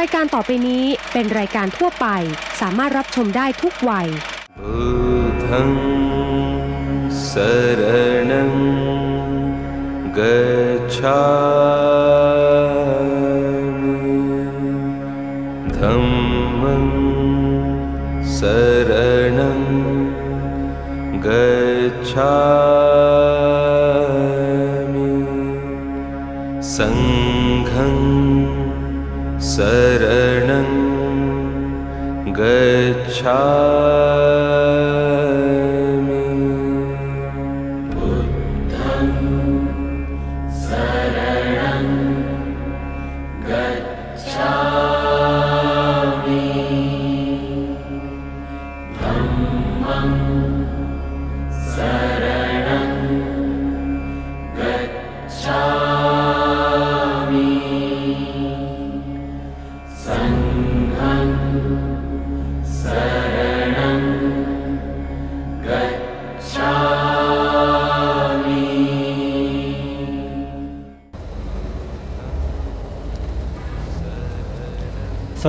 รายการต่อไปนี้เป็นรายการทั่วไป สามารถรับชมได้ทุกวัย बुद्धं शरणं गच्छामि धम्मं शरणं गच्छामि शरणं गच्छा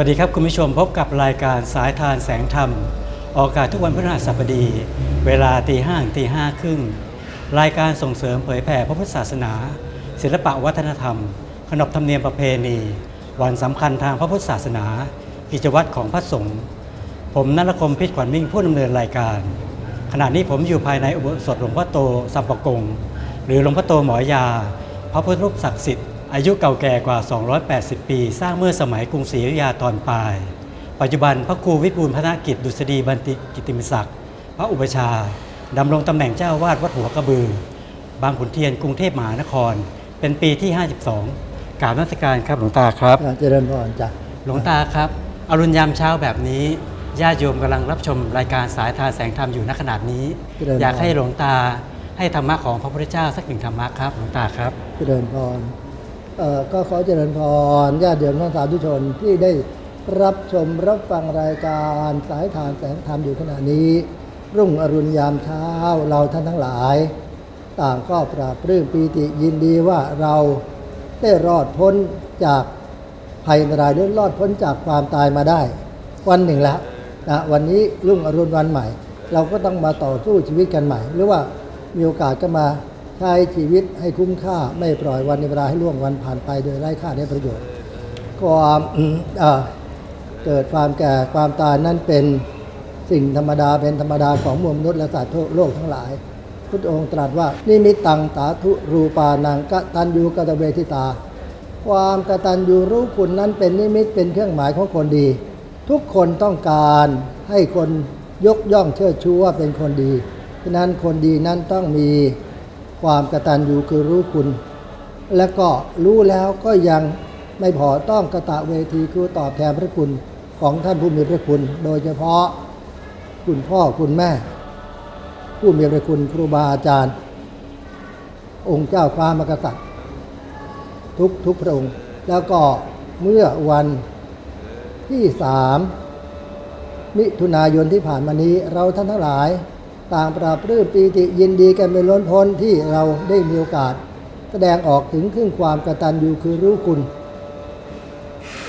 วัสดีครับคุณผู้ชมพบกับรายการสายทานแสงธรรม ออกอากาศทุกวันพฤหัสบดี เวลาตีห้ถึงตีห้าครึ่งรายการส่งเสริมเผยแผ่พระพุทธศาสนา ศิลปะวัฒนธรรม ขนบธรรมเนียมประเพณี วันสำคัญทางพระพุทธศาสนา กิจวัตรของพระสงฆ์ผมนันทคมพิษขวัญมิ่งผู้ดำเนินรายการ ขณะนี้ผมอยู่ภายในอุโบสถหลวงพ่อโตสัมปะกงหรือหลวงพ่อโตหมอยา พระพุทธรูปศักดิ์สิทธิ์ อายุเก่าแก่กว่า 280 ปี สร้างเมื่อสมัยกรุงศรีอยุธยาตอนปลาย ปัจจุบันพระครูวิบูลย์พระกิจดุษฎีบันติกิติมศักดิ์พระอุปชฌาย์ดำรงตำแหน่งเจ้าอาวาดวัดหัวกระบือ บางขุนเทียนกรุงเทพมหานคร เป็นปีที่ 52กราบนมัสการครับหลวงตาครับอ่าเจริญพรจ้ะหลวงตาครับอรุณยามเช้าแบบนี้ญาติโยมกำลังรับชมรายการสายทานแสงธรรมอยู่ณขนาดนี้ อยากให้หลวงตาให้ธรรมะของพระพุทธเจ้าสักหนึ่งธรรมะครับหลวงตาครับเจริญพรเอ่อ ก็ขอเจริญพรญาติโยมท่านสาธุชนที่ได้รับชมรับฟังรายการสายทานแสงธรรมอยู่ขณะนี้ รุ่งอรุณยามเช้าเราท่านทั้งหลาย ต่างก็ปราบปลื้มปีติยินดีว่าเราได้รอดพ้นจากภัยอันตรายหรือรอดพ้นจากความตายมาได้ วันหนึ่งแล้วนะวันนี้รุ่งอรุณวันใหม่ เราก็ต้องมาต่อสู้ชีวิตกันใหม่ หรือว่ามีโอกาสก็มา ใช้ชีวิตให้คุ้มค่าไม่ปล่อยวันในเวลาให้ล่วงวันผ่านไปโดยไร้ค่าได้ประโยชน์ความอืมเอ่อเกิดความแก่ความตายนั้นเป็นสิ่งธรรมดาเป็นธรรมดาของมวลมนุษย์และสัตว์โลกทั้งหลาย พุทธองค์ตรัสว่านิมิตตังสาธุรูปานังกตัญญูกตเวทิตา ความกตัญญูรู้คุณนั้นเป็นนิมิตเป็นเครื่องหมายของคนดี ทุกคนต้องการให้คนยกย่องเชิดชูว่าเป็นคนดีฉะนั้นคนดีนั้นต้องมี ความกระตัญญูคือรู้คุณ แล้วก็รู้แล้วก็ยังไม่พอต้องกระตะเวทีคือตอบแทนพระคุณของท่านผู้มีพระคุณ โดยเฉพาะคุณพ่อคุณแม่ ผู้มีพระคุณครูบาอาจารย์ องค์เจ้าฟ้ามกษัตริย์ทุกทุกพระองค์ แล้วก็เมื่อวันที่สามมิถุนายนที่ผ่านมานี้เราท่านทั้งหลาย ต่างปราบปลื้มปีติยินดีกันเป็นล้นพ้นที่เราได้มีโอกาส แสดงออกถึงครึ่งความกตัญญูคือรู้คุณ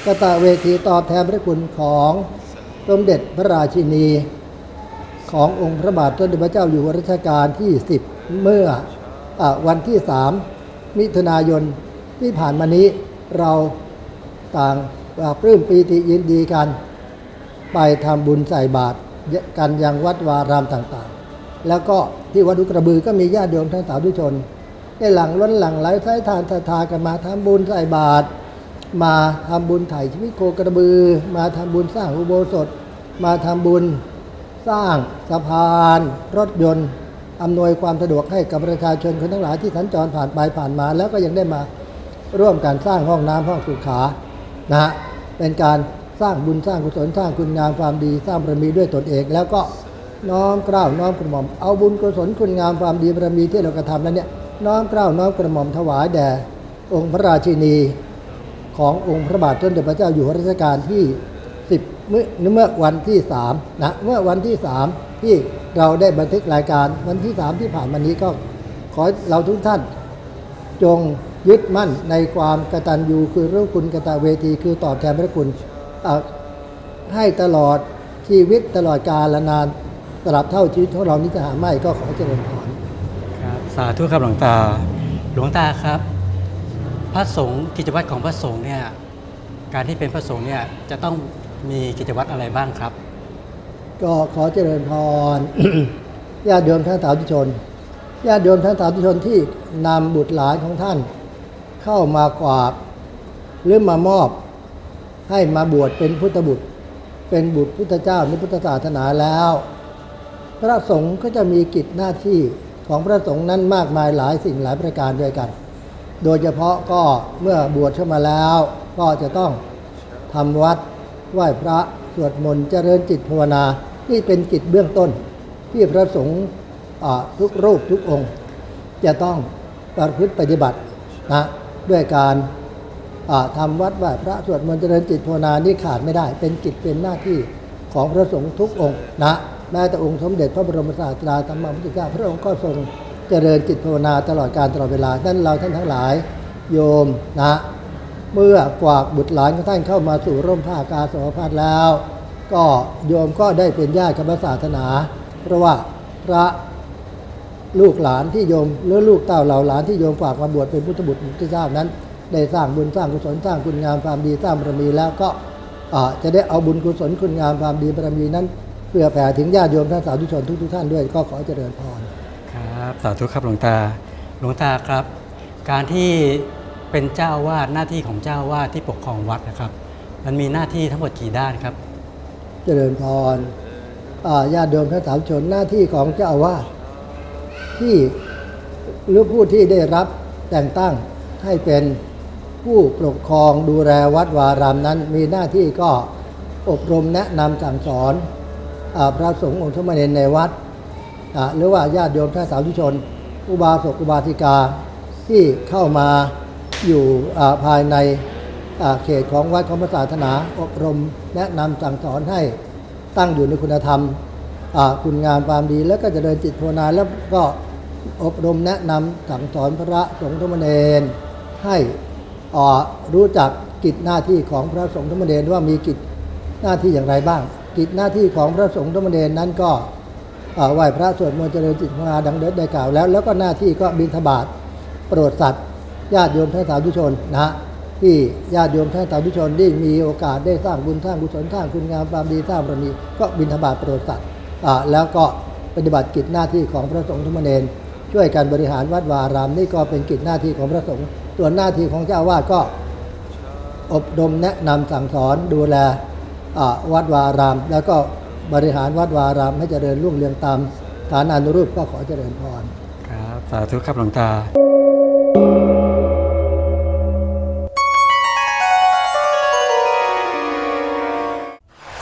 กตะเวทีตอบแทนพระคุณของสมเด็จพระราชินี ขององค์พระบาทสมเด็จพระเจ้าอยู่หัวรัชกาลที่ 10 เมื่ออวันที่ 3 มิถุนายนที่ผ่านมานี้เราต่างปราบปลื้มปีติยินดีกัน ไปทำบุญใส่บาตรกันยังวัดวารามต่างๆ แล้วก็ที่วัดอุกระบือก็มีญาติโยมทั้งสาธุชนได้หลังล้นหลังไหลใช้ทานทากันมาทำบุญใส่บาตรมาทำบุญไถ่ชีวิตโคกระบือ มาทำบุญสร้างอุโบสถ มาทำบุญสร้างสะพาน รถยนต์อำนวยความสะดวกให้กับประชาชนคนทั้งหลายที่สัญจรผ่านไปผ่านมา แล้วก็ยังได้มาร่วมกันสร้างห้องน้ำห้องสุขา นะฮะเป็นการสร้างบุญสร้างกุศลสร้างคุณงามความดีสร้างบารมีด้วยตนเอง แล้วก็ น้อมเกล้าวน้อมกระหม่อมเอาบุญกุศลคุณงามความดีบารมีที่เรากระทำแล้วเนี่ยน้อมเกล้าวน้อมกระหม่อมถวายแด่องค์พระราชินีขององค์พระบาทสมเด็จพระเจ้าอยู่หัวรัชกาลที่ 10 เมื่อเมื่อวันที่3นะเมื่อวันที่ 3 ที่เราได้บันทึกรายการวันที่ 3 ที่ผ่านมานี้ก็ขอเราทุกท่าน จงยึดมั่นในความกตัญญูคือรู้คุณกตเวทีคือตอบแทนพระคุณให้ตลอดชีวิตตลอดกาลนาน ตราบเท่าชีวิตของเรานี้จะหาไม่ก็ขอเจริญพรครับสาธุครับหลวงตา หลวงตาครับ พระสงฆ์กิจวัตรของพระสงฆ์เนี่ยการที่เป็นพระสงฆ์เนี่ยจะต้องมีกิจวัตรอะไรบ้างครับ ก็ขอเจริญพรญาติโยมท่านสาธุชนญาติโยมท่านสาธุชนที่นำบุตรหลานของท่าน เข้ามากราบหรือมามอบให้มาบวชเป็นพุทธบุตร เป็นบุตรพุทธเจ้าในพุทธศาสนาแล้ว พระสงฆ์ก็จะมีกิจหน้าที่ของพระสงฆ์นั้นมากมายหลายสิ่งหลายประการด้วยกัน โดยเฉพาะก็เมื่อบวชเข้ามาแล้ว ก็จะต้องทำวัดไหว้พระสวดมนต์เจริญจิตภาวนานี่เป็นกิจเบื้องต้น ที่พระสงฆ์ทุกรูปทุกองค์ จะต้องประพฤติปฏิบัตินะด้วยการอ่าทำวัดไหว้พระสวดมนต์เจริญจิตภาวนานี่ขาดไม่ได้ เป็นกิจเป็นหน้าที่ของพระสงฆ์ทุกองค์นะ แม้แต่องค์สมเด็จพระบรมศาสดาสัมมาพุทธเจ้าพระองค์ก็ทรงเจริญจิตภาวนาตลอดการตลอดเวลาดังนั้นเราท่านทั้งหลาย โยมนะ เมื่อกวากบุตรหลานของท่านเข้ามาสู่ร่มผ้ากาสาวพัดแล้ว ก็โยมก็ได้เป็นญาติกับพระศาสนา เพราะว่าพระลูกหลานที่โยมหรือลูกเต้าเหล่าหลานที่โยมฝากมาบวชเป็นพุทธบุตรพุทธเจ้านั้น ได้สร้างบุญสร้างกุศลสร้างคุณงามความดีสร้างบารมีแล้วก็จะได้เอาบุญกุศลคุณงามความดีบารมีนั้น เพื่อแผ่ถึงญาติโยมท่านสาธุชนทุกๆท่านด้วยก็ขอเจริญพรครับ สาธุครับหลวงตา หลวงตาครับ การที่เป็นเจ้าวาดหน้าที่ของเจ้าวาดที่ปกครองวัดนะครับ มันมีหน้าที่ทั้งหมดกี่ด้านครับ เจริญพรอ่าญาติโยมท่านสาธุชนหน้าที่ของเจ้าอาวาสที่หรือผู้ที่ได้รับแต่งตั้งให้เป็นผู้ปกครองดูแลวัดวารามนั้น มีหน้าที่ก็อบรมแนะนำสั่งสอนอา พระสงฆ์องค์สมณเณรในวัด หรือว่าญาติโยมท่านสาธุชน อุบาสกอุบาสิกาที่เข้ามาอยู่ภายในเขตของวัดของพระศาสนาอบรมแนะนำสั่งสอนให้ตั้งอยู่ในคุณธรรมคุณงามความดีแล้วก็จะเจริญจิตภาวนาแล้วก็อบรมแนะนำสั่งสอนพระสงฆ์ธรรมเนรให้อรู้จักกิจหน้าที่ของพระสงฆ์ธรรมเนรว่ามีกิจหน้าที่อย่างไรบ้าง กิจหน้าที่ของพระสงฆ์ธรรมเนรนั้นก็ไหว้พระสวดมนต์เจริญจิตภาวนาดังเดิได้กล่าวแล้ว แล้วก็หน้าที่ก็บิณฑบาตโปรดสัตว์ญาติโยมท่านสาธุชนนะฮะที่ญาติโยมท่านสาธุชนได้มีโอกาสได้สร้างบุญสร้างกุศลสร้างคุณงามความดีสร้างบารมีก็บิณฑบาตโปรดสัตว์แล้วก็ปฏิบัติกิจหน้าที่ของพระสงฆ์ทุกเณรช่วยกันบริหารวัดวาอารามนี่ก็เป็นกิจหน้าที่ของพระสงฆ์ส่วนหน้าที่ของเจ้าอาวาสก็อบรมแนะนำสั่งสอนดูแล วัดวาราม แล้วก็บริหารวัดวาอารามให้เจริญรุ่งเรืองตามฐานานุรูปก็ขอเจริญพรครับ สาธุครับหลวงตา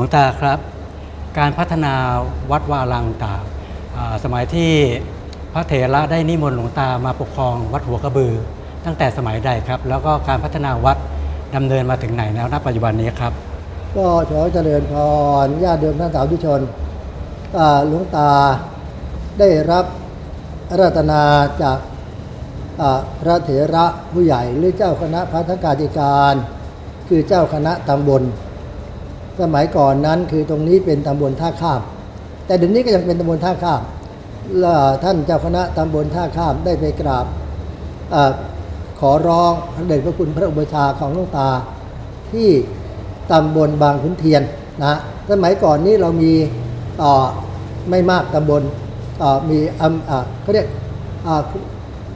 ลวงตาครับ การพัฒนาวัดวาลังต่างสมัยที่พระเถระได้นิมนต์หลวงตามาปกครองวัดหัวกระบือ ตั้งแต่สมัยใดครับ แล้วก็การพัฒนาวัดดำเนินมาถึงไหนแล้วณปัจจุบันนี้ครับ ก็ขอเจริญพรญาติโยมท่านสาธุชนหลวงตาได้รับรัตนาจากพระเถระผู้ใหญ่หรือเจ้าคณะพัฒการจิการ คือเจ้าคณะตำบล สมัยก่อนนั้นคือตรงนี้เป็นตำบลท่าข้าม แต่เดี๋ยวนี้ก็ยังเป็นตำบลท่าข้ามแล้วท่านเจ้าคณะตำบลท่าข้ามได้ไปกราบอขอร้องพระเดชพระคุณพระอุปชาของหลวงตาที่ตำบลบางขุนเทียนนะสมัยก่อนนี้เรามีเอ่อไม่มากตำบลมีอำเขาเรียก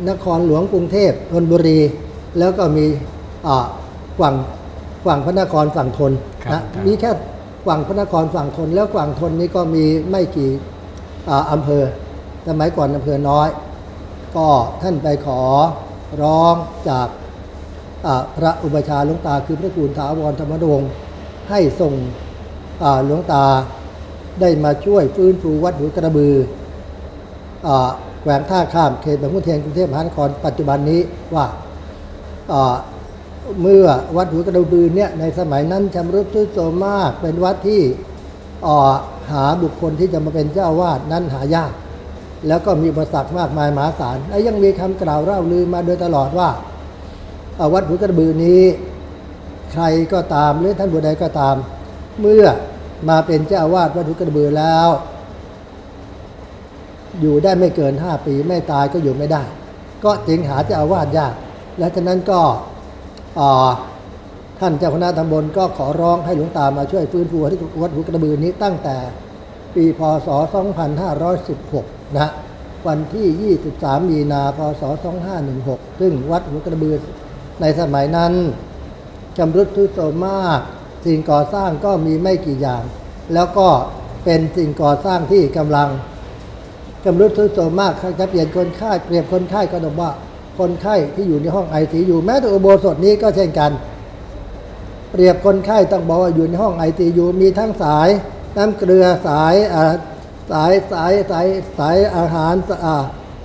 นครหลวงกรุงเทพธนบุรี แล้วก็มีอ่าฝั่ง ฝั่งพระนครฝั่งทนครับนะครับมีแค่ฝั่งพระนครฝั่งทน แล้วฝั่งทนนี้ก็มีไม่กี่อ่าอำเภอสมัยก่อนอำเภอน้อย ก็ท่านไปขอร้องจากอ่าพระอุปชฌาย์หลวงตาคือพระกูลถาวรธรรมดงค์ให้ส่งอ่าหลวงตาได้มาช่วยฟื้นฟูวัดหัวกระบืออ่าแขวงท่าข้ามเขตบางขุนเทียนกรุงเทพมหานครปัจจุบันนี้ว่าอ่า เมื่อวัดหัวกระบือเนี่ยในสมัยนั้นชำรุดทรุดโทรมมาก เป็นวัดที่อหาบุคคลที่จะมาเป็นเจ้าวาสนั้นหายาก แล้วก็มีอุปสรรคมากมายมหาศาลและยังมีคำกล่าวเล่าลือมาโดยตลอดว่าวัดหัวกระบือนี้ ใครก็ตามหรือท่านบุใดก็ตาม เมื่อมาเป็นเจ้าวาสวัดหัวกระบือแล้ว อยู่ได้ไม่เกินห้าปีไม่ตายก็อยู่ไม่ได้ ก็จึงหาเจ้าวาสยาก และฉะนั้นก็ ท่านเจ้าคณะตำบลก็ขอร้องให้หลวงตามาช่วยฟื้นฟูที่วัดหัวกระบือนี้ตั้งแต่ปีพศ 2516นะฮะวันที่ 23 มีนา พศ 2516 ซึ่งวัดหัวกระบือในสมัยนั้นจำรุดทรุดโทรมมาก สิ่งก่อสร้างก็มีไม่กี่อย่าง แล้วก็เป็นสิ่งก่อสร้างที่กำลังจำรุดทรุดโทรมมากจะเปลี่ยนคนไข้เปรียบคนไข้ก็ต้องว่า คนไข้ที่อยู่ในห้องไอซียูแม้แต่อุโบสถนี้ก็เช่นกัน เปรียบคนไข้ต้องบอกว่าอยู่ในห้องไอซียูมีทั้งสายน้ำเกลือสายสายสายสายสายอาหาร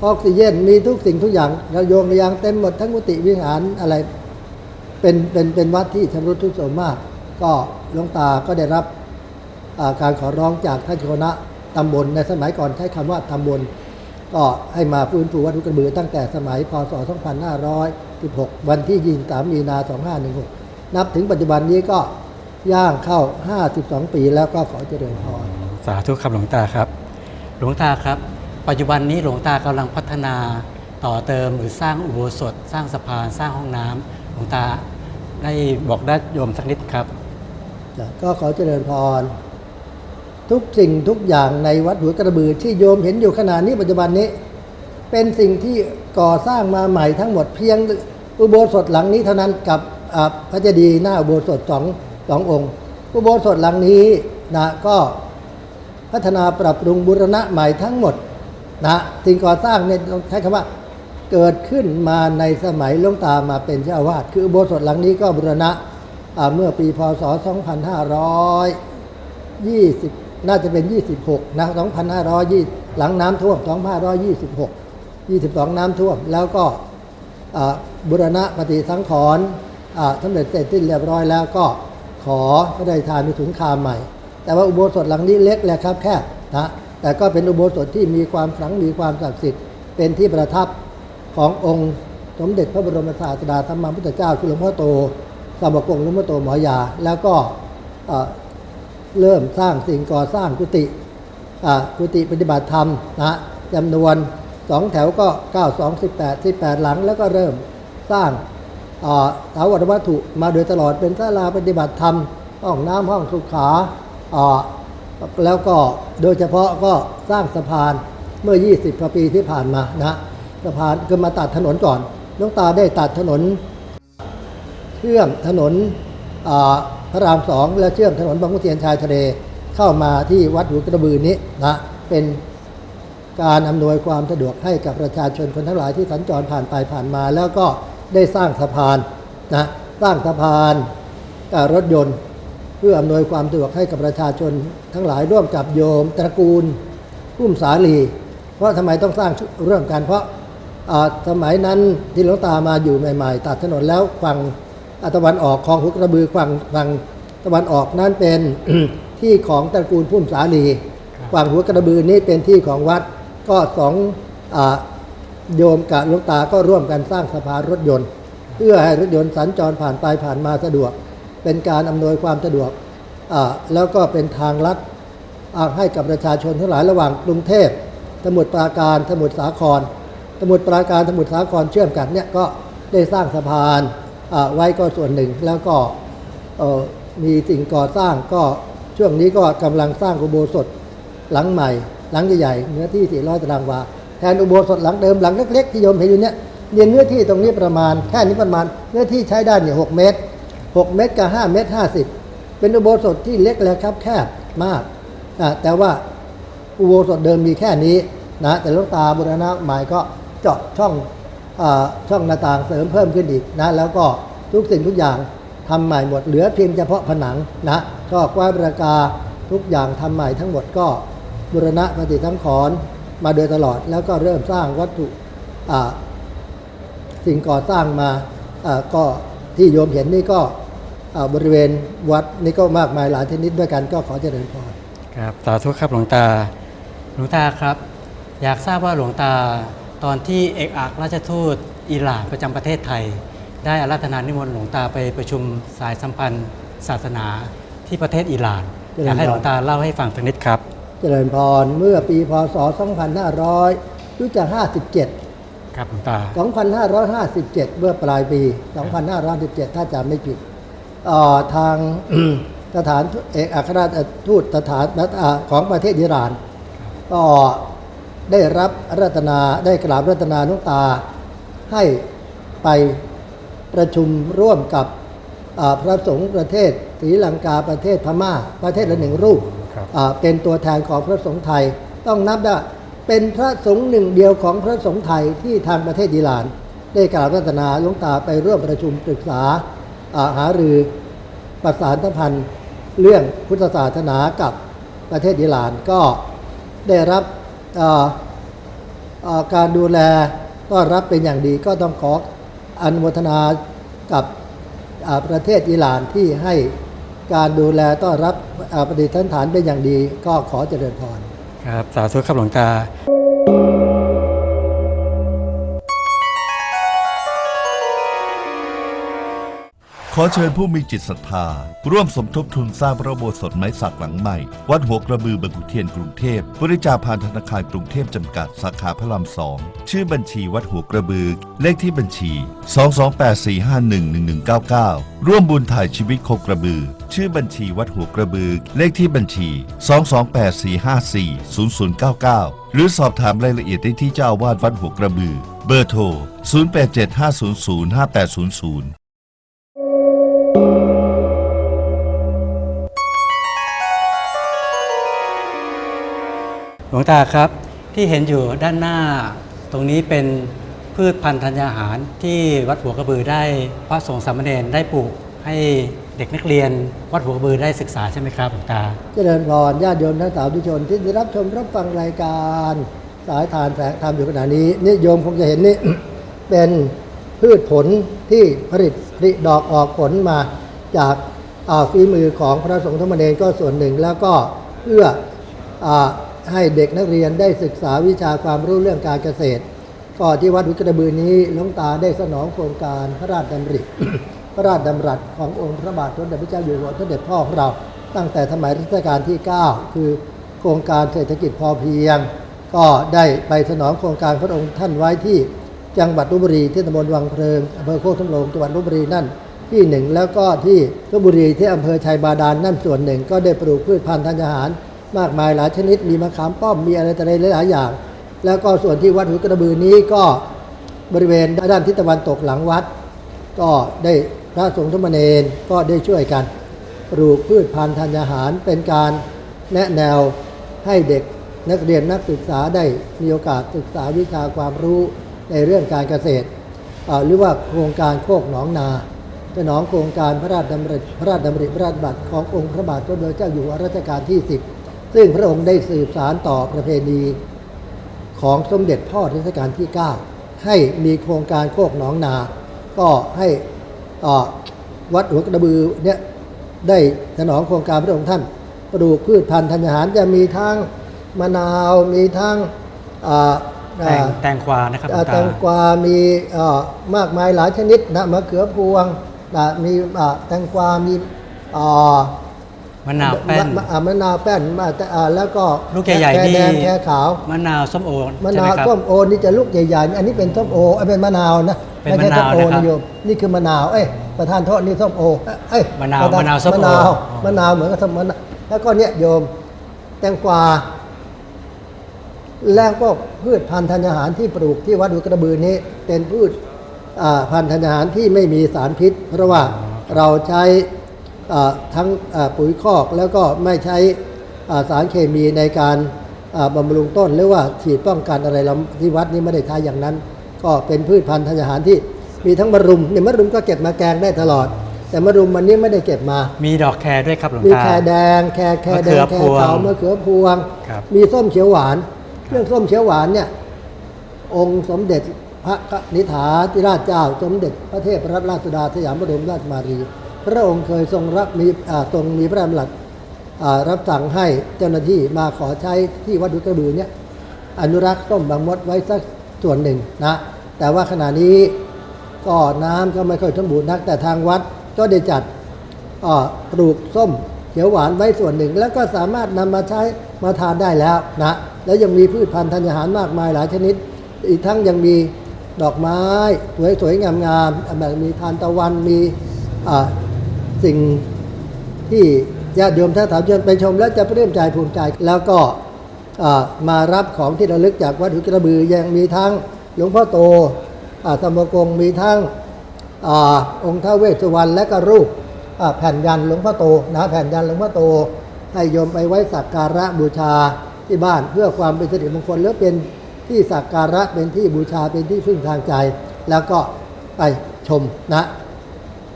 ออกซิเจนมีทุกสิ่งทุกอย่างระโยงระยางเต็มหมดทั้งกุฏิวิหารอะไรเป็นเป็นเป็นวัดที่ชำรุดทุดโทรมมาก ก็หลวงตาก็ได้รับการขอร้องจากท่านคณะตำบลในสมัยก่อนใช้คำว่าตำบล ก็ให้มาฟื้นฟูวัดทุกกระบือตั้งแต่สมัยพศ 2516 วันที่ 23 มีนา 2516 นับถึงปัจจุบันนี้ก็ย่างเข้า 52 ปีแล้วก็ขอเจริญพรสาธุครับหลวงตาครับ หลวงตาครับ ปัจจุบันนี้หลวงตากำลังพัฒนาต่อเติมหรือสร้างอุโบสถ สร้างสะพานสร้างห้องน้ำหลวงตาได้บอกได้โยมสักนิดครับจ้ะก็ขอเจริญพร ทุกสิ่งทุกอย่างในวัดหัวกระบือที่โยมเห็นอยู่ขณะนี้ปัจจุบันนี้ เป็นสิ่งที่ก่อสร้างมาใหม่ทั้งหมดเพียงอุโบสถหลังนี้เท่านั้นกับพระเจดีย์หน้าอุโบสถสองสององค์ อุโบสถหลังนี้นะก็พัฒนาปรับปรุงบูรณะใหม่ทั้งหมดนะสิ่งก่อสร้างเนี่ยต้องใช้คำว่าเกิดขึ้นมาในสมัยลวงตามาเป็นเจ้าวาสคืออุโบสถหลังนี้ก็บูรณะเมื่อปีพศ 2520 น่าจะเป็น 26 นะ 2,520 หลังน้ำท่วม 2,526 22 น้ำท่วม แล้วก็บุรณะปฏิสังขรณ์อ่าสำเร็จเสร็จสิ้นเรียบร้อยแล้วก็ขอพระได้ทานมีถุงคามใหม่ แต่ว่าอุโบสถหลังนี้เล็กแหละครับแค่นะแต่ก็เป็นอุโบสถที่มีความขลังมีความศักดิ์สิทธิ์เป็นที่ประทับขององค์สมเด็จพระบรมศาสดาสัมมพุทธเจ้าคือหลวงพ่อโตสมบกงหลวงพ่อโตหมอยา แล้วก็ เริ่มสร้างสิ่งก่อสร้างกุฏิกุฏิปฏิบัติธรรมนะจำนวนสองแถวก็ 9 2 18 18 หลัง แล้วก็เริ่มสร้างอ่าถาวรวัตถุมาโดยตลอดเป็นศาลาปฏิบัติธรรม ห้องน้ำห้องสุขาแล้วก็โดยเฉพาะก็สร้างสะพานเมื่อ 20กว่าปีที่ผ่านมานะสะพานคือมาตัดถนนก่อนหลวงตาได้ตัดถนนเชื่อมถนนอ่า พระรามสองและเชื่อมถนนบางขุนเทียนชายทะเลเข้ามาที่วัดหัวกระบือนี้นะเป็นการอำนวยความสะดวกให้กับประชาชนคนทั้งหลายที่สัญจรผ่านไปผ่านมา แล้วก็ได้สร้างสะพานนะสร้างสะพานกับรถยนต์ เพื่ออำนวยความสะดวกให้กับประชาชนทั้งหลายร่วมกับโยม ตระกูลพุ่มสาลี เพราะทำไมต้องสร้างเรื่องกันเพราะสมัยนั้นที่หลวงตามาอยู่ใหม่ ๆ ตัดถนนแล้วฝั่ง ตะวันออกของหุกระบือฝั่งฝั่งตะวันออกนั้นเป็นที่ของตระกูลพุ่มสาลีฝั่งหัวกระบือนี้เป็นที่ของวัดก็สองอาโยมกับหลวงตาก็ร่วมกันสร้างสะพานรถยนต์ เพื่อให้รถยนต์สัญจรผ่านไปผ่านมาสะดวก เป็นการอำนวยความสะดวกอ่าแล้วก็เป็นทางลัดอ่าให้กับประชาชนทั้งหลายระหว่างกรุงเทพสมุทรปราการสมุทรสาครสมุทรปราการสมุทรสาครเชื่อมกันเนี่ยก็ได้สร้างสะพานอ่า ไว้ก็ส่วนหนึ่งแล้วก็มีสิ่งก่อสร้างก็ช่วงนี้ก็กำลังสร้างอุโบสถหลังใหม่ หลังใหญ่ๆเนื้อที่ 400 ตารางวาแทนอุโบสถหลังเดิมหลังเล็กๆที่โยมเห็นอยู่เนี่ยเรียนเนื้อที่ตรงนี้ประมาณแค่นี้ประมาณเนื้อที่ใช้ได้เนี่ยหกเมตร 6 เมตรกับ5เมตร 50 เป็นอุโบสถที่เล็กและครับแคบมากแต่ว่าอุโบสถเดิมมีแค่นี้นะแต่ลวงตาบุรณะใหม่ก็เจาะช่อง ช่องหน้าต่างเสริมเพิ่มขึ้นอีกนะแล้วก็ทุกสิ่งทุกอย่างทำใหม่หมดเหลือเพียงเฉพาะผนังนะชอกไว้ประกาทุกอย่างทำใหม่ทั้งหมดก็บุรณะปฏิสังขรณ์มาโดยตลอด แล้วก็เริ่มสร้างวัตถุสิ่งก่อสร้างมาก็ที่โยมเห็นนี่ก็บริเวณวัดนี่ก็มากมายหลายชนิดด้วยกันก็ขอเจริญพรครับสาธุครับหลวงตาหลวงตาครับ อยากทราบว่าหลวงตา ตอนที่เอกอัครราชทูตอิหร่านประจำประเทศไทย ได้อาราธนานิมนต์หลวงตาไปประชุมสายสัมพันธ์ ศาสนาที่ประเทศอิหร่านอยากให้หลวงตาเล่าให้ฟังสักนิดครับ เจริญพรเมื่อปีพศ 2500รู้จัก57 ครับหลวงตา 2557 เมื่อปลายปี 2557ถ้าจำไม่ผิดทางสถานเอกอัครราชทูตสถานของประเทศอิหร่านก็ ได้รับรัตนาได้กราบรัตนาหลุงตา ให้ไปประชุมร่วมกับอ่าพระสงฆ์ประเทศศรีลังกาประเทศพม่า ประเทศละหนึ่งรูปครับอ่าเป็นตัวแทนของพระสงฆ์ไทย ต้องนับว่าเป็นพระสงฆ์หนึ่งเดียวของพระสงฆ์ไทยที่ทางประเทศอิหร่าน ได้กราบรัตนาหลวงตาไปร่วมประชุมปรึกษาอ่าหารือประสานสัมพันธ์เรื่องพุทธศาสนากับประเทศอิหร่านก็ได้รับอ่าอ่า การดูแลต้อนรับเป็นอย่างดีก็ต้องขออนุโมทนากับประเทศอิหร่านที่ให้การดูแลต้อนรับปฏิทันฐานเป็นอย่างดี ก็ขอเจริญพรครับ สาธุครับหลวงตา อเชิญผู้มีจิตศรัทธา ร่วมสมทบทุนสร้างพระโบสถไม้สักหลังใหม่ วัดหัวกระบือบางขุนเทียนกรุงเทพบริจาคผ่านธนาคารกรุงเทพจำกัดสาขาพระรามสองชื่อบัญชีวัดหัวกระบือ เลขที่บัญชี 228451199 ร่วมบุญถ่ายชีวิตโคกระบือ ชื่อบัญชีวัดหัวกระบือ เลขที่บัญชี 22845400099 หรือสอบถามรายละเอียดได้ที่เจ้าอาวาสวัดหัวกระบือ เบอร์โทร 0875005800 หลวงตาครับที่เห็นอยู่ด้านหน้า ตรงนี้เป็นพืชพันธุ์ธัญญาหารที่วัดหัวกระบือได้พระสงฆ์สามเณรได้ปลูกให้เด็กนักเรียน วัดหัวกระบือได้ศึกษาใช่ไหมครับหลวงตา เจริญพรญาติโยมทั้งสาธุชนที่ได้รับชมรับฟังรายการ สายทานแสงธรรมอยู่ขณะนี้นี่โยมคงจะเห็นนี่ เป็นพืชผลที่ผลิตผลิดอกออกผลมาจากฝีมือของพระสงฆ์ธรรมเนรก็ส่วนหนึ่งแล้วก็เพื่ออ ให้เด็กนักเรียนได้ศึกษาวิชาความรู้เรื่องการเกษตรก็ที่วัดวิกระบือนี้หลวงตาได้สนองโครงการพระราชดำริ พระราชดำรัสขององค์พระบาทสมเด็จพระเจ้าอยู่หัวสมเด็จพ่อของเรา ตั้งแต่สมัยรัชกาลที่ 9 คือโครงการเศรษฐกิจพอเพียง ก็ได้ไปสนองโครงการพระองค์ท่านไว้ที่จังหวัดลบบุรีที่ตำบลวังเพลิงอำเภอโคกสำโรงจังหวัดลบบุรีนั่นที่หนึ่งแล้วก็ที่ลบบุรีที่อำเภอชัยบาดาลนั่นส่วนหนึ่งก็ได้ปลูกพืชพันธุ์ธัญญาหาร มากมายหลายชนิด มีมะขามป้อมมีอะไรต่ออะไรหลายอย่าง แล้วก็ส่วนที่วัดหุกระบือนี้ก็บริเวณด้านทิศตะวันตกหลังวัด ก็ได้พระสงฆ์ทุมเนรก็ได้ช่วยกันปลูกพืชพันธุ์ธัญญาหารเป็นการแนะแนวให้เด็กนักเรียนนักศึกษาได้มีโอกาสศึกษาวิชาความรู้ในเรื่องการเกษตร หรือว่าโครงการโคกหนองนาสนองโครงการพระราชดำริพระราชดำริพระราชบัตรขององค์พระบาทสมเด็จเจ้าอยู่หัวรัชกาลที่ 10 ซึ่งพระองค์ได้สืบสารต่อประเพณีของสมเด็จพ่อรัชกาลที่ 9 ให้มีโครงการโคกหนองนา ก็ให้เอ่อวัดหัวกระบือเนี่ยได้สนองโครงการพระองค์ท่านปลูกพืชพันธุ์ธัญญาหารจะมีทั้งมะนาวมีทั้งเอ่อแตงแตงกวานะครับหลเอ่วองแตตางกวา มีเอ่อมากมายหลายชนิดนะมะเขือพวงนะมีเอ่อแตงกวา มีเอ่อ มะนาวแป้น มะอ่ามะนาวแป้นมาแต่อ่าแล้วก็ลูกใหญ่ๆแคนี่แดงแคขาว มะนาวส้มโอมะใช่นาไหมวครับ ส้มโอนี่จะลูกใหญ่ๆ อันนี้เป็นส้มโอเอ้ยเป็นมะนาวนะเป็นไม่ใช่ส้มโอมะนาวนะครับนะโยมนี่คือมะนาวเอ้ยประธานโทษนี่ส้มโอเอ้ยมะนาวประธมะนาวส้มโอ มะนาวอ๋อมะนาวเหมือนกับส้มมะนาวแล้วก็เนี่ยโยมแตงกวา แล้วก็พืชพันธุ์ธัญญาหารที่ปลูกที่วัดหุกระบือนี้ เป็นพืชอ่าพันธุ์ธัญญาหารที่ไม่มีสารพิษ เพราะว่าเราใช้อ่า ทั้งอ่าปุ๋ยคอกแล้วก็ไม่ใช้อ่าสารเคมีในการอ่าบำรุงต้น หรือว่าฉีดป้องกันอะไรเราที่วัดนี้ไม่ได้ใช้อย่างนั้น ก็เป็นพืชพันธุ์ทางอาหารที่มีทั้งมะรุมเนี่ยมะรุมก็เก็บมาแกงได้ตลอด แต่มะรุมวันนี้ไม่ได้เก็บมา มีดอกแครด้วยครับหลวงมีตาแคแดง แคแคแดงมะแคเขือพวงขาวมะเขือพวงครับมีส้มเขียวหวาน เรื่องส้มเขียวหวานเนี่ยองค์สมเด็จพระนิธิธิราชเจ้า สมเด็จพระเทพรัตนราชสุดาสยามบรมราชมารี พระองค์เคยทรงรับมีทรงมีพระดำรัสรับสั่งให้เจ้าหน้าที่มาขอใช้ที่วัดดุกระบือเนี่ยอนุรักษ์ส้มบางมดไว้สักส่วนหนึ่งนะแต่ว่าขณะนี้ก็น้ำก็ไม่ค่อยสมบูรณ์นักแต่ทางวัดก็ได้จัดปลูกส้มเขียวหวานไว้ส่วนหนึ่ง แล้วก็สามารถนำมาใช้มาทานได้แล้วนะแล้วยังมีพืชพันธุ์ธัญญาหารมากมายหลายชนิด อีกทั้งยังมีดอกไม้สวยๆงามๆแบบมีทานตะวันมีอ่า สิ่งที่ญาติโยมท่านสาธุชนไปชม แล้วจะปลื้มใจภูมิใจ แล้วก็มารับของที่ระลึกจากวัดหุกระบือยังมีทั้งหลวงพ่อโตอ่าธรรมกงมีทั้งอองค์ท้าเวสสุวรรณและก็รูปแผ่นยันหลวงพ่อโตนะแผ่นยันหลวงพ่อโตให้โยมไปไว้สักการะบูชาที่บ้านเพื่อความเป็นสิริมงคลหรือเป็นที่สักการะเป็นที่บูชาเป็นที่พึ่งทางใจ แล้วก็ไปชมนะ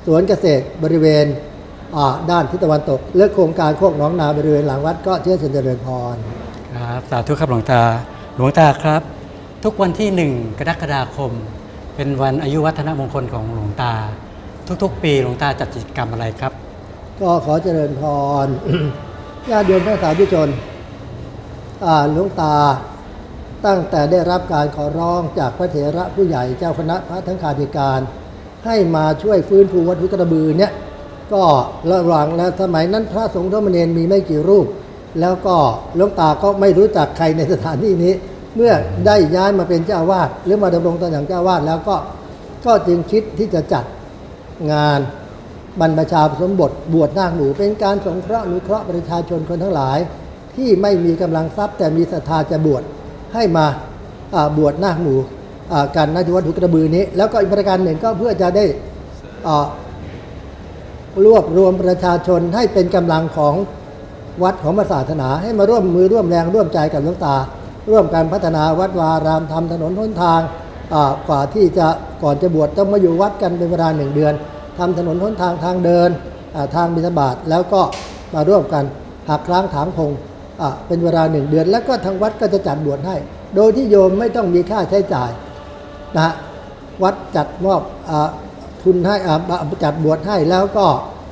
สวนเกษตรบริเวณอ่าด้านทิศตะวันตก และโครงการโคกหนองนาบริเวณหลังวัดก็เชื่อเชิญเจริญพรครับสาธุครับหลวงตาหลวงตาครับ ทุกวันที่หนึ่งกรกฎาคม เป็นวันอายุวัฒนมงคลของหลวงตา ทุกๆ ปีหลวงตาจัดกิจกรรมอะไรครับ ก็ขอเจริญพรญาติโยมท่านสาธุชนอ่าหลวงตาตั้งแต่ได้รับการขอร้องจากพระเถระผู้ใหญ่เจ้าคณะพระทั้งคาธิการ ให้มาช่วยฟื้นฟูวัดพุทธกระบือเนี่ยก็ระหว่างและสมัยนั้นพระสงฆ์ทมเนรมีไม่กี่รูป แล้วก็หลวงตาก็ไม่รู้จักใครในสถานที่นี้ เมื่อได้ย้ายมาเป็นเจ้าวาดหรือมาดำรงตำแหน่งเจ้าวาดแล้วก็ก็จึงคิดที่จะจัดงานบรรพชาสมบทบวชนาคหมูเป็นการสงเคราะห์นุเคราะห์ประชาชนคนทั้งหลาย ที่ไม่มีกำลังทรัพย์แต่มีศรัทธาจะบวชให้มาบวชนาคหมู อ่ากันนาที่วัดหุกระบือนี้ แล้วก็อีกประการหนึ่งก็เพื่อจะได้รวบรวมประชาชนให้เป็นกำลังของวัดของศาสนา ให้มาร่วมมือร่วมแรงร่วมใจกับหลวงตา ร่วมกันพัฒนาวัดวารามทำถนนหนทางอ่ากว่าที่จะก่อนจะบวชต้องมาอยู่วัดกันเป็นเวลาหนึ่งเดือนทำถนนหนทางทางเดินทางบิณฑบาตแล้วก็มาร่วมกันหักครั้งถางพงเป็นเวลาหนึ่งเดือน แล้วก็ทางวัดก็จะจัดบวชให้ โดยที่โยมไม่ต้องมีค่าใช้จ่าย นะวัดจัดมอบอทุนให้จัดบวชให้แล้วก็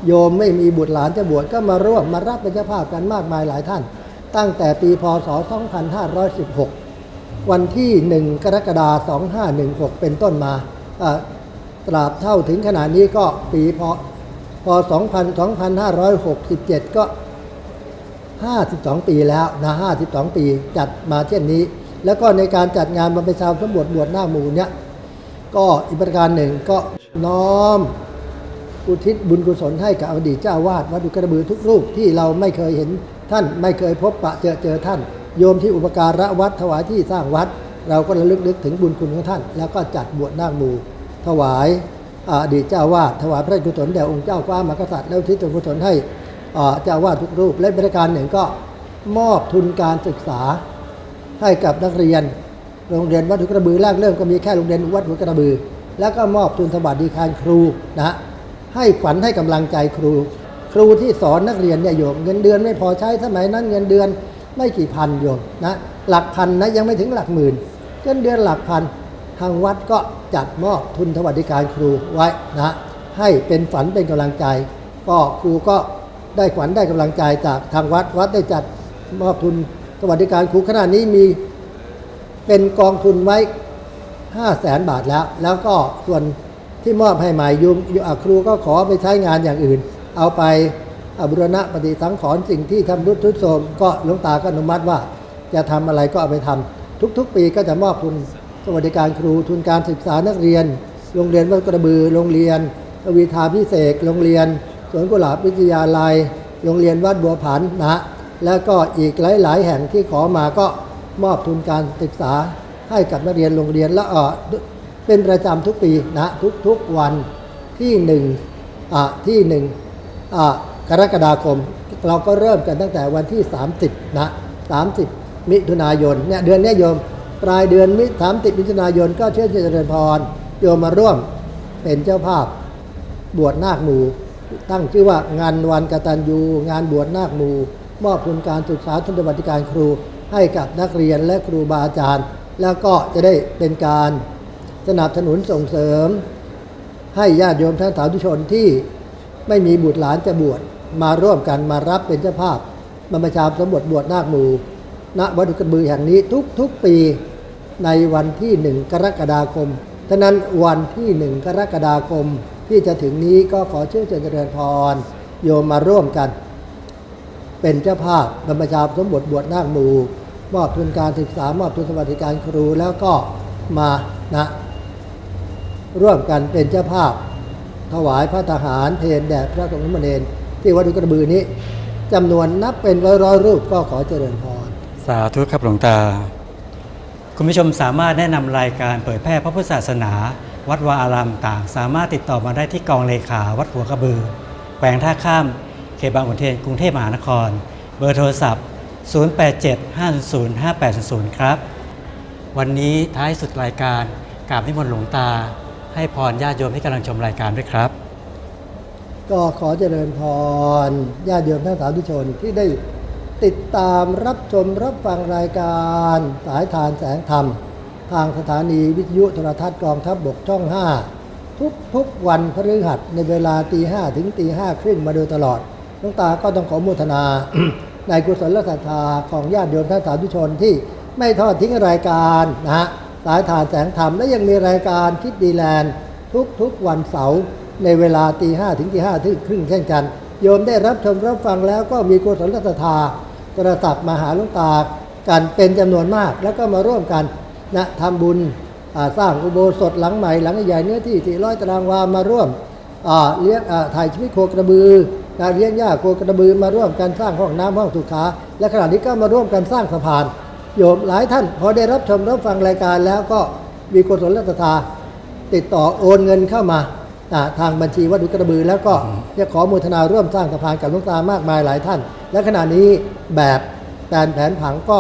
โยมไม่มีบุตรหลานจะบวชก็มาร่วมมารับเป็นเจ้าภาพกันมากมายหลายท่าน ตั้งแต่ปีพศ 2516 วันที่ 1 กรกฎาคม 2516 เป็นต้นมาตราบเท่าถึงขนาดนี้ก็ปีพพ2000 2567 ก็ 52 ปีแล้วนะ 52 ปีจัดมาเช่นนี้ แล้วก็ในการจัดงานบรรพชาสมบวชบวชหน้าหมู่เนี่ยก็อีกประการหนึ่งก็น้อมอุทิศบุญกุศลให้กับอดีตเจ้าวาดวัดดุกระบือทุกรูปที่เราไม่เคยเห็นท่าน ไม่เคยพบปะเจอเจอท่าน โยมที่อุปการะวัดถวายที่สร้างวัด เราก็ระลึกนึกถึงบุญคุณของท่าน แล้วก็จัดบวชหน้าหมู่ถวายอดีตเจ้าวาดถวายพระกุศลแด่องค์เจ้าฟ้ามหากษัตริย์แล้วทิศกุศลให้เจ้าวาดทุกรูปและประการหนึ่งก็มอบทุนการศึกษา ให้กับนักเรียน โรงเรียนวัดหุกระบือแรกเริ่มก็มีแค่โรงเรียนวัดหุกระบือ แล้วก็มอบทุนสวัสดิการครูนะฮะให้ขวัญให้กำลังใจครู ครูที่สอนนักเรียนเนี่ยโยมเงินเดือนไม่พอใช้สมัยนั้นเงินเดือนไม่กี่พันโยมนะหลักพันนะยังไม่ถึงหลักหมื่นเงินเดือนหลักพันทางวัดก็จัดมอบทุนสวัสดิการครูไว้นะให้เป็นฝันเป็นกำลังใจ ก็ครูก็ได้ขวัญได้กำลังใจจากทางวัดวัดได้จัดมอบทุน สวัสดิการครูขณะนี้มีเป็นกองทุนไว้ 5 0 0แสนบาทแล้ว แล้วก็ส่วนที่มอบให้ใหม่ยุมอะครูก็ขอไปใช้งานอย่างอื่น เอาไปอบุรณะปฏิสังขรณ์สิ่งที่ทำรุดทุดโทรมก็หลวงตาก็อนุมัติว่า จะทำอะไรก็เอาไปทำทุกๆ ปีก็จะมอบทุนสวัสดิการครูทุนการศึกษานักเรียน โรงเรียนวัดกระบือ โรงเรียนวีทาพิเศษ โรงเรียนสวนกุหลาบวิทยาลัย โรงเรียนวัดบัวผันนะฮะ แล้วก็อีกหลาย ๆ แห่งที่ขอมาก็มอบทุนการศึกษาให้กับนักเรียนโรงเรียนและเออเป็นประจำทุกปีนะทุกทุกๆวันที่หนึ่งอะที่หนึ่งอะกรกฎาคม เราก็เริ่มกันตั้งแต่วันที่ 30 นะ 30 มิถุนายนเนี่ยเดือนนี้โยมปลายเดือนมิสามติมิถุนายนก็เชิญเจริญพรโยมมาร่วมเป็นเจ้าภาพบวชนาคหมู่ ตั้งชื่อว่างานวันกตัญญูงานบวชนาคหมู่ มอบทุนการศึกษาทุนสวัสดิการครู ให้กับนักเรียนและครูบาอาจารย์ แล้วก็จะได้เป็นการสนับสนุนส่งเสริม ให้ญาติโยมท่านสาธุชนที่ไม่มีบุตรหลานจะบวชมาร่วมกันมารับเป็นเจ้าภาพบรรพชาสมบทบวชนาคหมู่ณวัดดุกระบือแห่งนี้ทุกทุกปีในวันที่หนึ่งกรกฎาคมฉะนั้นวันที่หนึ่งกรกฎาคมที่จะถึงนี้ก็ขอเชิญเจริญพร โยมมาร่วมกัน เป็นเจ้าภาพบรรพชาสมบทบวชนาคหมู่มอบทุนการศึกษามอบทุนสวัสดิการครูแล้วก็มานะร่วมกันเป็นเจ้าภาพ ถวายพระทหารเพนแด่พระสงฆ์สามเณรที่วัดดุกระบือนี้จำนวนนับเป็นร้อยร้อยรูปก็ขอเจริญพร สาธุครับหลวงตา คุณผู้ชมสามารถแนะนำรายการเผยแพร่พระพุทธศาสนา วัดวาอารามต่าง สามารถติดต่อมาได้ที่กองเลขาวัดหัวกระบือแขวงท่าข้าม เขตบางขุนเทียนกรุงเทพมหานคร เบอร์โทรศัพท์ 0875005800 ครับ วันนี้ท้ายสุดรายการกราบนิมนต์หลวงตา ให้พรญาติโยมที่กำลังชมรายการด้วยครับ ก็ขอเจริญพรญาติโยมท่านสาธุชนที่ได้ติดตามรับชมรับฟังรายการ สายทานแสงธรรม ทางสถานีวิทยุโทรทัศน์กองทัพบบกช่อง 5 ทุกทุกวันพฤหัสในเวลาตีห้ถึงตีห้าครึ่งมาโดยตลอด ลวงตาก็ต้องขอโมทนา ในกุศลศรัทธาของญาติโยมท่านสาธุชนที่ไม่ทอดทิ้งรายการนะฮะสายทานแสงธรรมและยังมีรายการคิดดีแลนด์ทุกๆวันเสาร์ในเวลาตีห้ถึงตีห้าครึ่งเช่นกัน โยมได้รับชมรับฟังแล้วก็มีกุศลศรัทธาโทรศัพท์มาหาลวงตากันเป็นจำนวนมาก แล้วก็มาร่วมกันนะทำบุญสร้างอุโบสถหลังใหม่หลังใหญ่เนื้อที่400ตารางวามาร่วมเลี้ยงถ่ายชีวิตโคกระบือ การเลี้ยงหญ้าโคกระบือมาร่วมกันสร้างห้องน้ำห้องสุขา และขณะนี้ก็มาร่วมกันสร้างสะพาน โยมหลายท่านพอได้รับชมรับฟังรายการแล้วก็มีกุศลศรัทธาติดต่อโอนเงินเข้ามาทางบัญชีวัดดุกระบือ แล้วก็จะขอมูทนาร่วมสร้างสะพานกับลุงตามากมายหลายท่าน และขณะนี้แบบแผนแผนผังก็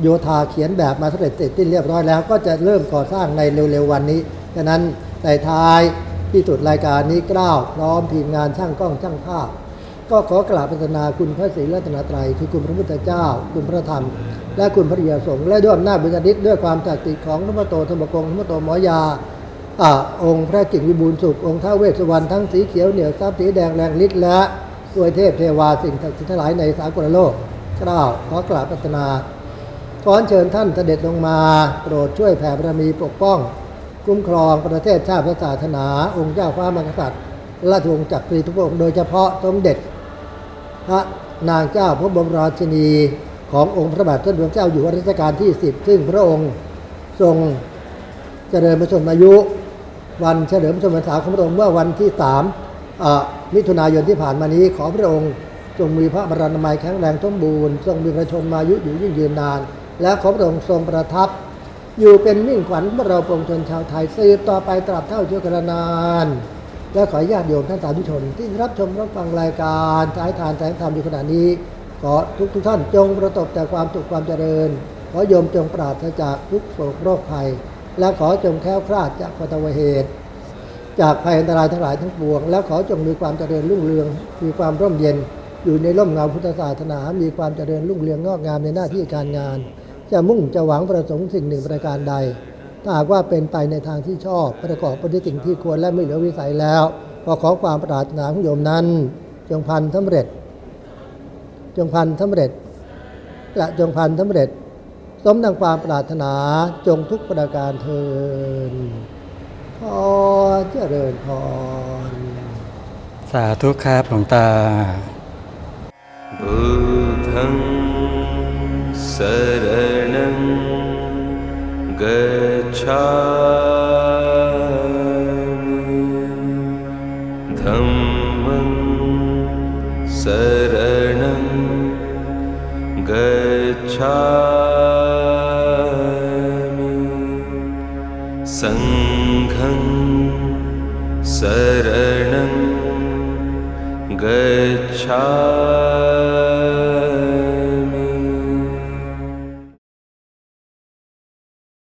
โยธาเขียนแบบมาสำเร็จเสร็จสิ้นเรียบร้อยแล้ว ก็จะเริ่มก่อสร้างในเร็วๆวันนี้ ฉะนั้นในท้าย ที่สุดรายการนี้กล้าวพร้อมทีมงานช่างกล้องช่างภาพ ก็ขอกราบพัฒนาคุณพระศรีรัตนตรัยคือคุณพระพุทธเจ้า คุณพระธรรม และคุณพระริยสงฆ์และด้วยอำนาจบุญญาณิตด้วยความศักดิ์สิทธิ์ของธรรมโตธรรมกงธรรมโตหมอยาอ่าองค์พระกิ่งวิบูลสุของค์ท้าเวสวรรณทั้งสีเขียวเหนียวทรัพย์สีแดงแรงฤทธิ์และด้วยเทพเทวาสิ่งศักดิ์สิทธิ์ทั้งหลายในสากลโลกกล่าวขอกราบพัฒนาขอเชิญท่านเสด็จลงมาโปรดช่วยแผ่บารมีปกป้อง คุ้มครองประเทศชาติพระศาสนา องค์เจ้าฟ้ามหากษัตริย์ราชวงศ์จักรีทุกองค์โดยเฉพาะสมเด็จ พระนางเจ้าพระบรมราชินีขององค์พระบาทสมเด็จพระเจ้าอยู่หัวรัชกาลที่10ซึ่งพระองค์ทรงเจริญพระชนมายุ วันเฉลิมพระชนมพรรษาของพระองค์เมื่อวันที่3อ่ามิถุนายนที่ผ่านมานี้ขอพระองค์ทรงมีพระบรรณามัยแข็งแรงสมบูรณ์ทรงมีพระชนมายุอยู่ยิ่งยืนนาน และขอพระองค์ทรงประทับ อยู่เป็นมิ่งขวัญเราปวงชนชาวไทยสืบต่อไปตราบเท่าชั่วกระนาน และขอญาติโยมท่านสาธุชน ที่รับชมรับฟังรายการสายทานแสงธรรมอยู่ขณะนี้ ขอทุกทุกท่านจงประสบแต่ความสุขความเจริญ ขอโยมจงปราศจากทุกโศกโรคภัย และขอจงแคล้วคลาดจากปัตวเหตุจากภัยอันตรายทั้งหลายทั้งปวง และขอจงมีความเจริญรุ่งเรือง มีความร่มเย็น อยู่ในร่มเงาพุทธศาสนา มีความเจริญรุ่งเรืองงอกงามในหน้าที่การงาน จะมุ่งจะหวังประสงค์สิ่งหนึ่งประการใด ถ้าหากว่าเป็นไปในทางที่ชอบ ประกอบไปด้วยสิ่งที่ควรและไม่เหลือวิสัยแล้วก็ขอความปรารถนาของโยมนั้น จงพันสำเร็จ จงพันสำเร็จ และจงพันสำเร็จ สมดังความปรารถนาจงทุกประการเทินขอเจริญพร สาธุครับหลวงตา बुद्धं शरणं गच्छामि। धम्मं शरणं गच्छामि। सङ्घं शरणं गच्छामि